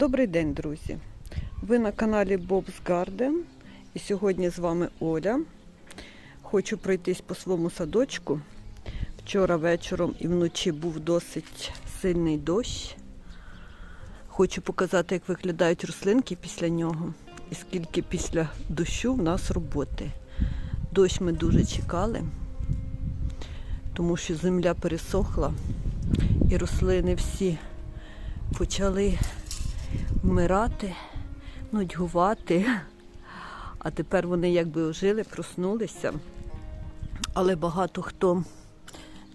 Добрий день, друзі! Ви на каналі Bob's Garden і сьогодні з вами Оля. Хочу пройтись по своєму садочку. Вчора вечором і вночі був досить сильний дощ. Хочу показати, як виглядають рослинки після нього і скільки після дощу в нас роботи. Дощ ми дуже чекали, тому що земля пересохла і рослини всі почали вмирати, нудьгувати. А тепер вони якби ожили, проснулися. Але багато хто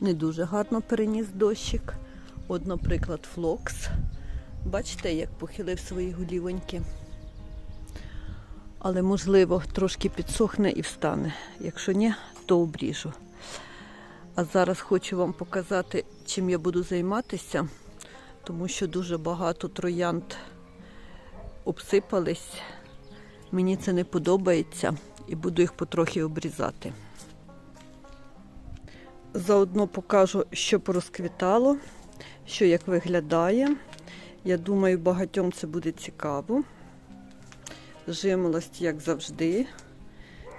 не дуже гарно переніс дощик. От, наприклад, флокс. Бачите, як похилив свої голівоньки. Але, можливо, трошки підсохне і встане. Якщо ні, то обріжу. А зараз хочу вам показати, чим я буду займатися, тому що дуже багато троянд обсипались. Мені це не подобається і буду їх потрохи обрізати. Заодно покажу, що порозквітало, що як виглядає. Я думаю, багатьом це буде цікаво. Жимолость, як завжди,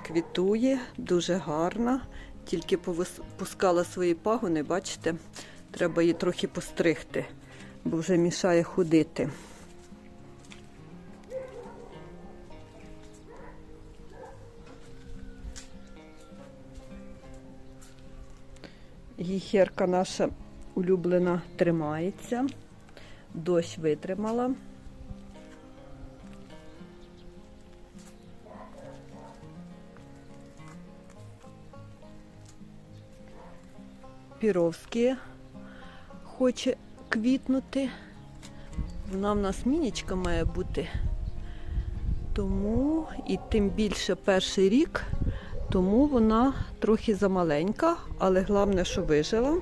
квітує, дуже гарна. Тільки пускала свої пагони, бачите, треба її трохи постригти, бо вже мішає ходити. Гіхерка наша улюблена тримається, дощ витримала. Піровський хоче квітнути. Вона в нас мінічка має бути. Тому і тим більше перший рік, тому вона трохи замаленька, але головне, що вижила.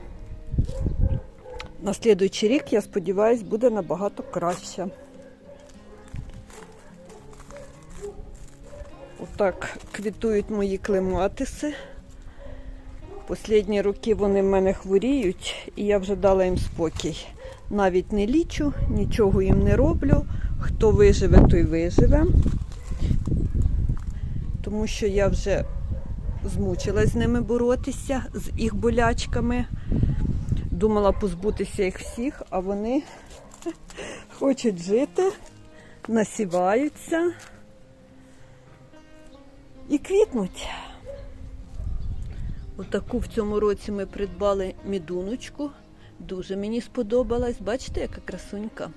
На слідуючий рік, я сподіваюся, буде набагато краще. Отак квітують мої клематиси. Послідні роки вони в мене хворіють, і я вже дала їм спокій. Навіть не лічу, нічого їм не роблю. Хто виживе, той виживе. Тому що я вже змучилась з ними боротися, з їх болячками. Думала позбутися їх всіх, а вони хочуть жити, насіваються і квітнуть. Отаку в цьому році ми придбали мідуночку. Дуже мені сподобалась. Бачите, яка красунька?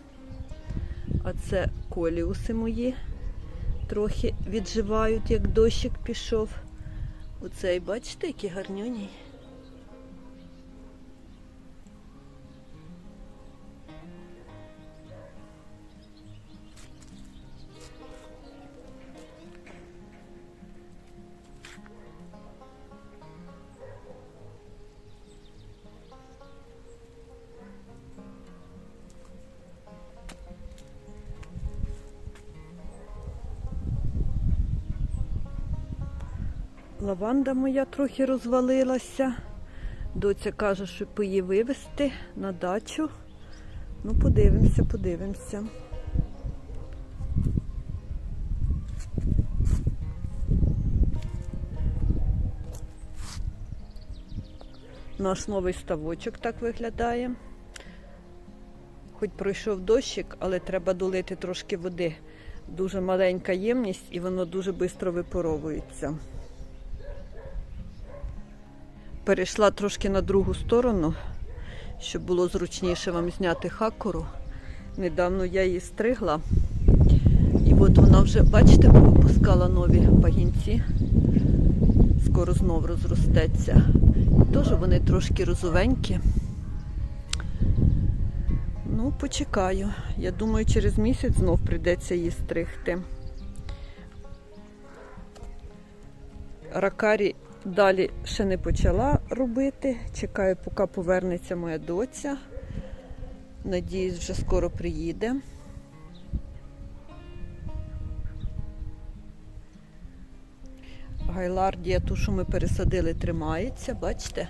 А це коліуси мої. Трохи відживають, як дощик пішов. Оцей, бачите, який гарнюній. Лаванда моя трохи розвалилася. Доця каже, що її вивезти на дачу. Ну, подивимося, подивимося. Наш новий ставочок так виглядає. Хоч пройшов дощик, але треба долити трошки води. Дуже маленька ємність і воно дуже швидко випаровується. Перейшла трошки на другу сторону, щоб було зручніше вам зняти хакуру. Недавно я її стригла. І от вона вже, бачите, випускала нові пагінці. Скоро знов розростеться. Теж вони трошки розовенькі. Ну, почекаю. Я думаю, через місяць знов прийдеться її стригти. Ракарі Далі ще не почала робити. Чекаю, поки повернеться моя доця. Надіюсь, вже скоро приїде. Гайлардія, ту, що ми пересадили, тримається, бачите?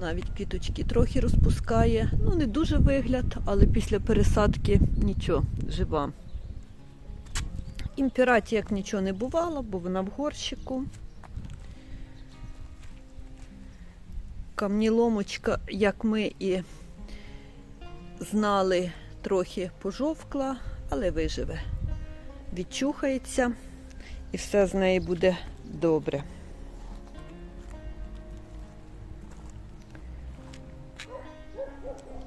Навіть квіточки трохи розпускає. Ну, не дуже вигляд, але після пересадки нічого, жива. Імпіраті як нічого не бувало, бо вона в горщику. Камніломочка, як ми і знали, трохи пожовкла, але виживе. Відчухається і все з неї буде добре.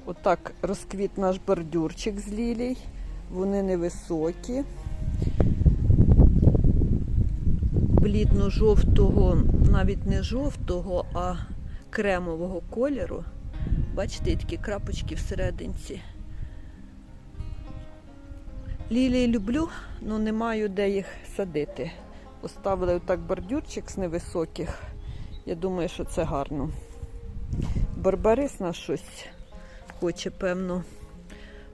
Отак розквіт наш бордюрчик з лілій. Вони невисокі. Блідно-жовтого, навіть не жовтого, а кремового кольору. Бачите, такі крапочки всерединці. Лілії люблю, але не маю де їх садити. Поставили отак бордюрчик з невисоких. Я думаю, що це гарно. Барбарис на щось хоче, певно,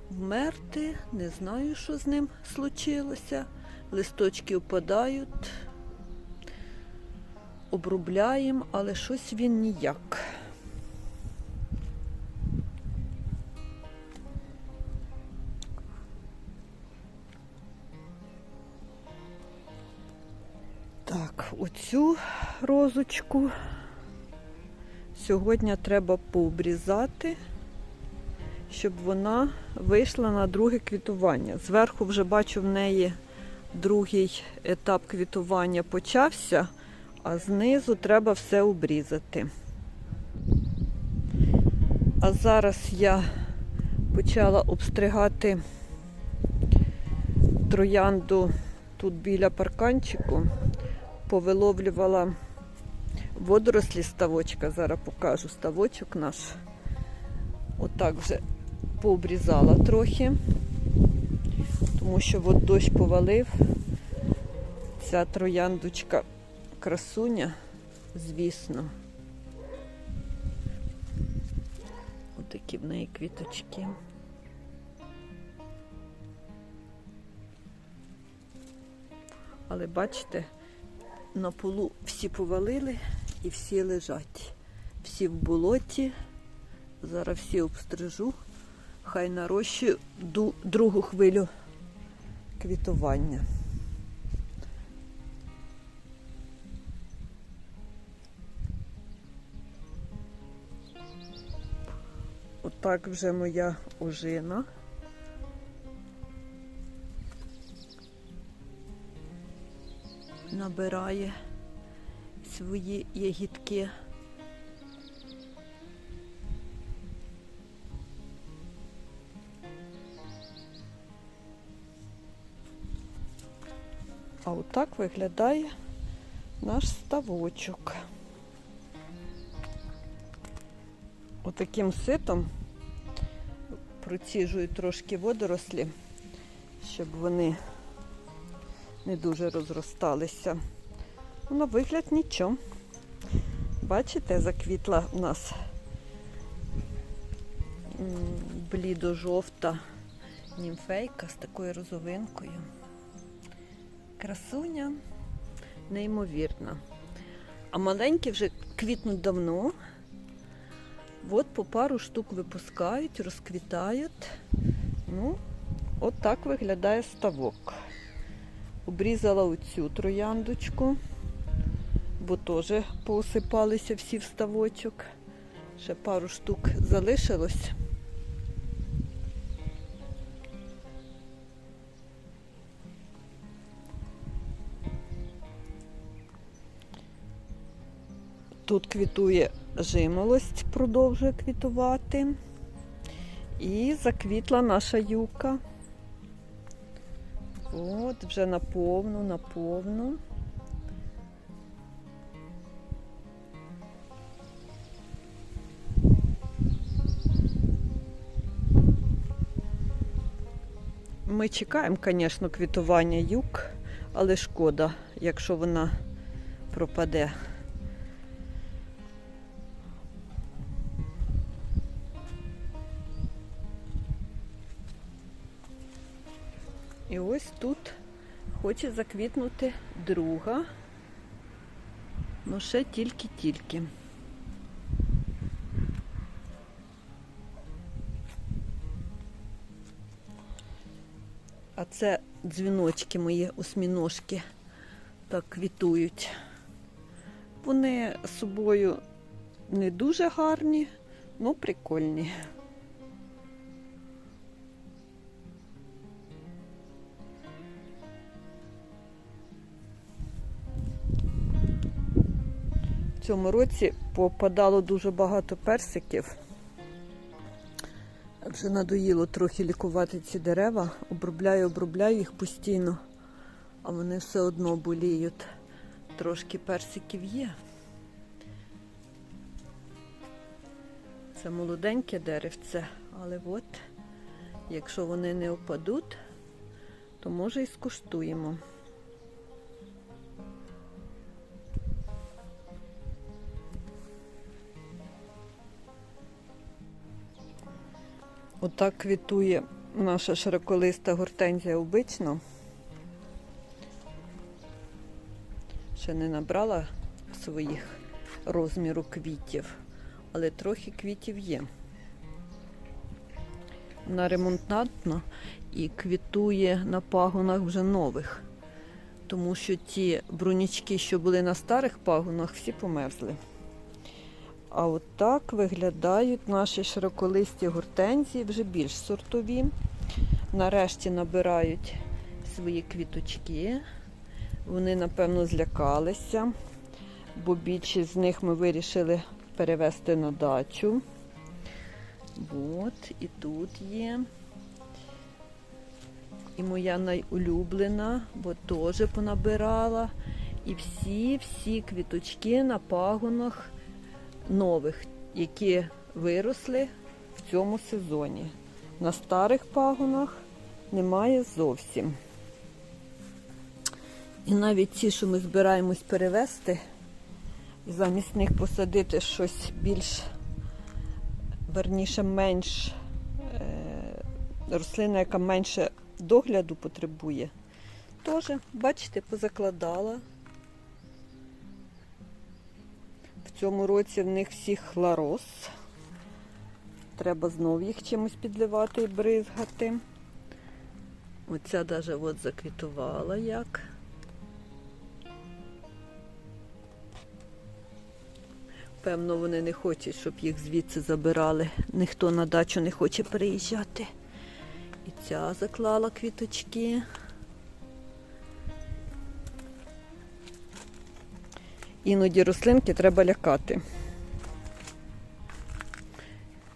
вмерти. Не знаю, що з ним случилося. Листочки впадають, обробляємо, але щось він ніяк. Так, оцю розочку сьогодні треба пообрізати, щоб вона вийшла на друге квітування. Зверху вже бачу в неї другий етап квітування почався, а знизу треба все обрізати. А зараз я почала обстригати троянду тут біля парканчику повиловлювала водорослі ставочка. Зараз покажу ставочок наш. Отак вже пообрізала трохи, тому що от дощ повалив. Ця трояндочка красуня, звісно. Отакі в неї квіточки. Але бачите, на полу всі повалили і всі лежать. Всі в болоті. Зараз всі обстрижу. Хай нарощую другу хвилю квітування. Отак вже моя ожина. набирає свої ягідки. А отак виглядає наш ставочок. Отаким ситом проціжую трошки водорослі, щоб вони не дуже розросталися. Ну, На вигляд нічого. Бачите, заквітла у нас блідо-жовта німфейка з такою розовинкою. Красуня неймовірна. А маленькі вже квітнуть давно. От по пару штук випускають, розквітають. Ну, от так виглядає ставок. Обрізала оцю трояндочку, бо теж поосипалися всі в ставочок. Ще пару штук залишилось. Тут квітує жимолость, продовжує квітувати. І заквітла наша юка. От, вже наповну, наповну. Ми чекаємо, звісно, квітування юк, але шкода, якщо вона пропаде. хоче заквітнути друга. Ну ще тільки-тільки. А це дзвіночки мої усміножки так квітують. Вони собою не дуже гарні, але прикольні. Цьому році попадало дуже багато персиків. Вже надоїло трохи лікувати ці дерева. Обробляю, обробляю їх постійно, а вони все одно боліють. Трошки персиків є. Це молоденьке деревце, але от, якщо вони не опадуть, то може і скуштуємо. Отак квітує наша широколиста гортензія обично. Ще не набрала своїх розміру квітів, але трохи квітів є. Вона ремонтантна і квітує на пагонах вже нових, тому що ті брунічки, що були на старих пагонах, всі померзли. А от так виглядають наші широколисті гортензії, вже більш сортові. Нарешті набирають свої квіточки. Вони, напевно, злякалися, бо більшість з них ми вирішили перевезти на дачу. От, і тут є. І моя найулюблена, бо теж понабирала. І всі-всі квіточки на пагонах нових, які виросли в цьому сезоні. На старих пагонах немає зовсім. І навіть ті, що ми збираємось перевезти, і замість них посадити щось більш, верніше, менш е, рослина, яка менше догляду потребує, теж, бачите, позакладала. Цьому році в них всіх хлороз. Треба знов їх чимось підливати і бризгати. Оця навіть от заквітувала як. Певно, вони не хочуть, щоб їх звідси забирали. Ніхто на дачу не хоче приїжджати. І ця заклала квіточки. Іноді рослинки треба лякати.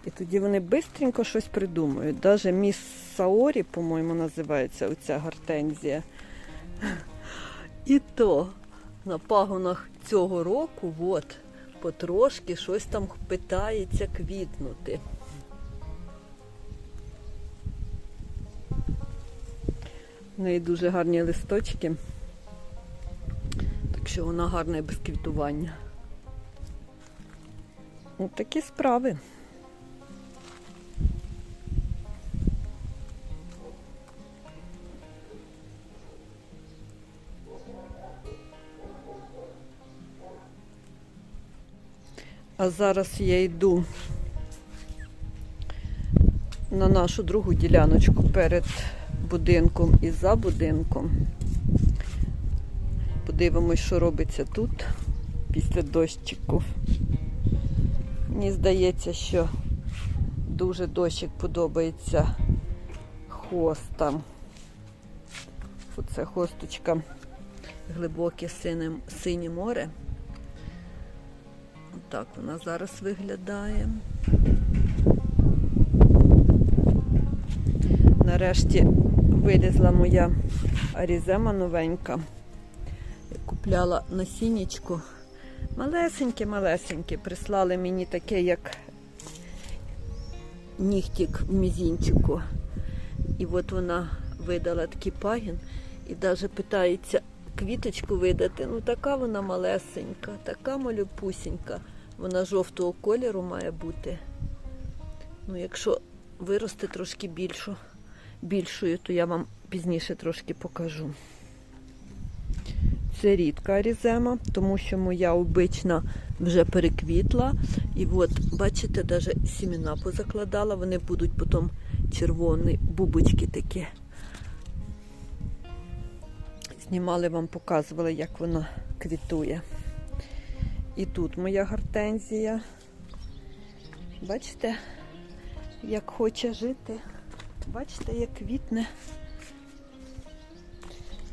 І тоді вони швидко щось придумують. Навіть міс Саорі, по-моєму, називається оця гортензія. І то на пагонах цього року от, потрошки щось там питається квітнути. В неї дуже гарні листочки, що вона гарна і без квітування. Ось такі справи. А зараз я йду на нашу другу діляночку перед будинком і за будинком. Подивимось, що робиться тут після дощику. Мені здається, що дуже дощик подобається хостам. Оце хосточка глибоке сине, синє море. Отак вона зараз виглядає. Нарешті вилізла моя арізема новенька. Купляла насіннячку. Малесеньке-малесеньке. Прислали мені таке, як нігтик в мізінчику. І от вона видала такий пагін і навіть питається квіточку видати. Ну така вона малесенька, така малюпусінька. Вона жовтого кольору має бути. Ну, якщо виросте трошки більшу, більшою, то я вам пізніше трошки покажу. Це рідка арізема, тому що моя обична вже переквітла. І от, бачите, навіть сімена позакладала, вони будуть потім червоні бубочки такі. Знімали вам, показували, як вона квітує. І тут моя гортензія. Бачите, як хоче жити. Бачите, як квітне.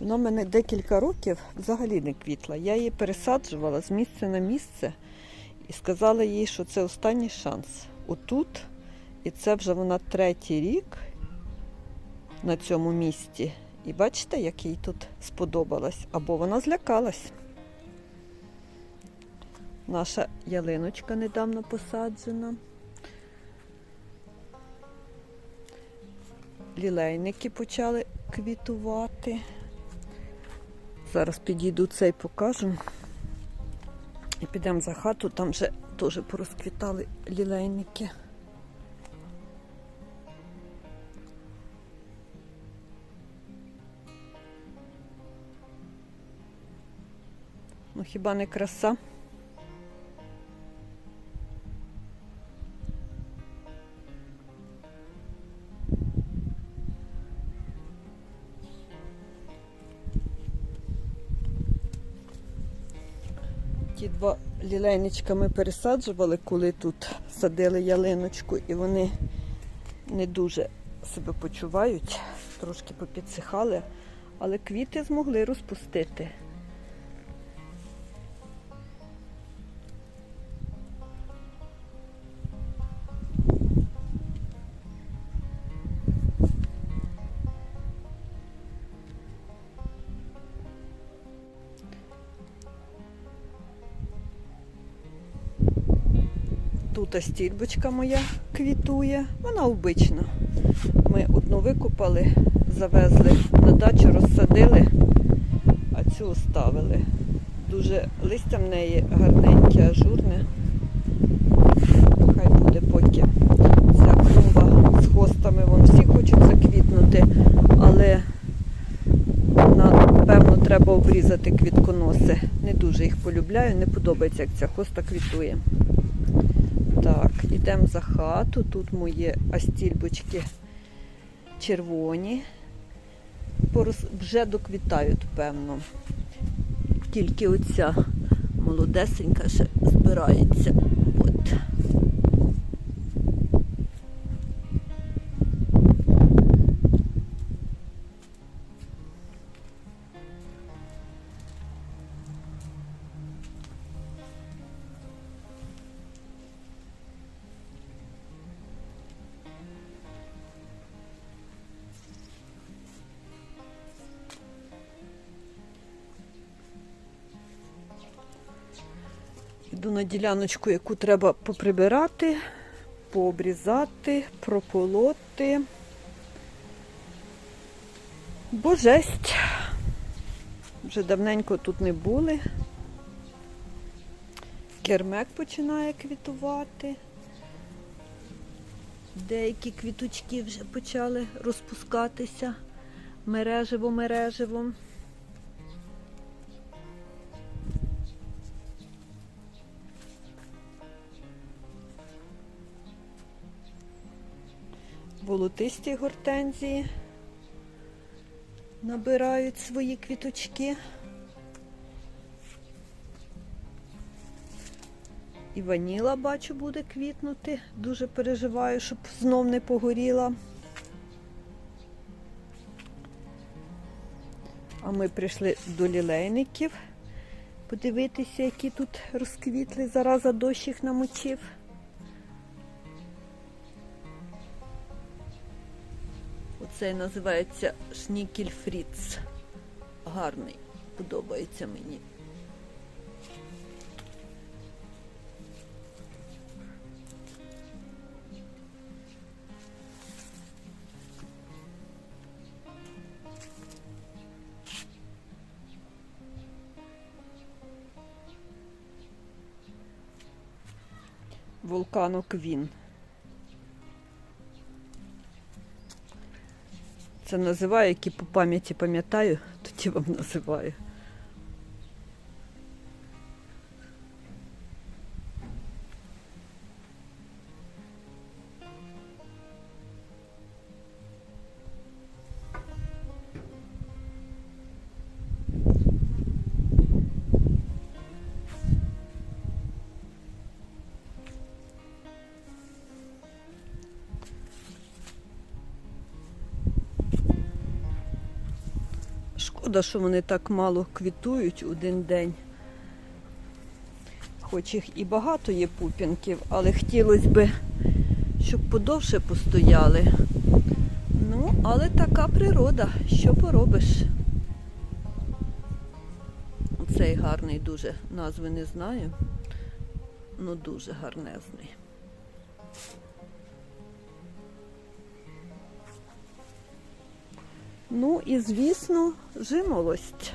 Вона в мене декілька років взагалі не квітла. Я її пересаджувала з місця на місце і сказала їй, що це останній шанс. Отут, і це вже вона третій рік на цьому місці. І бачите, як їй тут сподобалось. Або вона злякалась. Наша ялиночка недавно посаджена. Лілейники почали квітувати. Зараз підійду цей покажу. І підемо за хату, там вже теж порозквітали лілейники. Ну хіба не краса? Два лілейничка ми пересаджували, коли тут садили ялиночку, і вони не дуже себе почувають, трошки попідсихали, але квіти змогли розпустити. Тут стільбочка моя квітує, вона обична. Ми одну викопали, завезли на дачу, розсадили, а цю оставили. Дуже листя в неї гарненьке, ажурне. Хай буде поки ця клумба з хостами. Вон всі хочуть заквітнути, але напевно треба обрізати квітконоси. Не дуже їх полюбляю, не подобається, як ця хоста квітує. Так, йдемо за хату. Тут мої астільбочки червоні. Порос... Вже доквітають, певно. Тільки оця молодесенька ще збирається. От. Діляночку, яку треба поприбирати, пообрізати, прополоти. Бо жесть. Вже давненько тут не були. Кермек починає квітувати. Деякі квіточки вже почали розпускатися мережево-мережево. Волотисті гортензії набирають свої квіточки. І ваніла, бачу, буде квітнути. Дуже переживаю, щоб знов не погоріла. А ми прийшли до лілейників подивитися, які тут розквітли. Зараза дощ їх намочив. Оцей називається Шнікель. Гарний, подобається мені. Вулкано Квін. Це називаю, які по пам'яті пам'ятаю, тоді вам називаю. Шкода, що вони так мало квітують один день. Хоч їх і багато є пупінків, але хотілося б, щоб подовше постояли. Ну, але така природа, що поробиш. Цей гарний дуже, назви не знаю. Ну дуже гарнезний. Ну і, звісно, жимолость.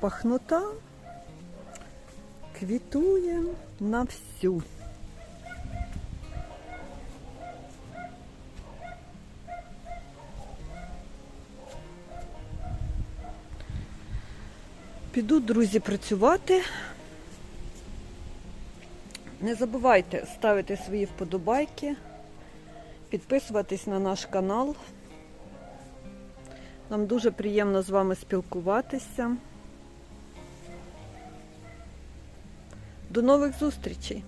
Пахнота квітує на всю. Піду, друзі, працювати. Не забувайте ставити свої вподобайки, підписуватись на наш канал. Нам дуже приємно з вами спілкуватися. До нових зустрічей!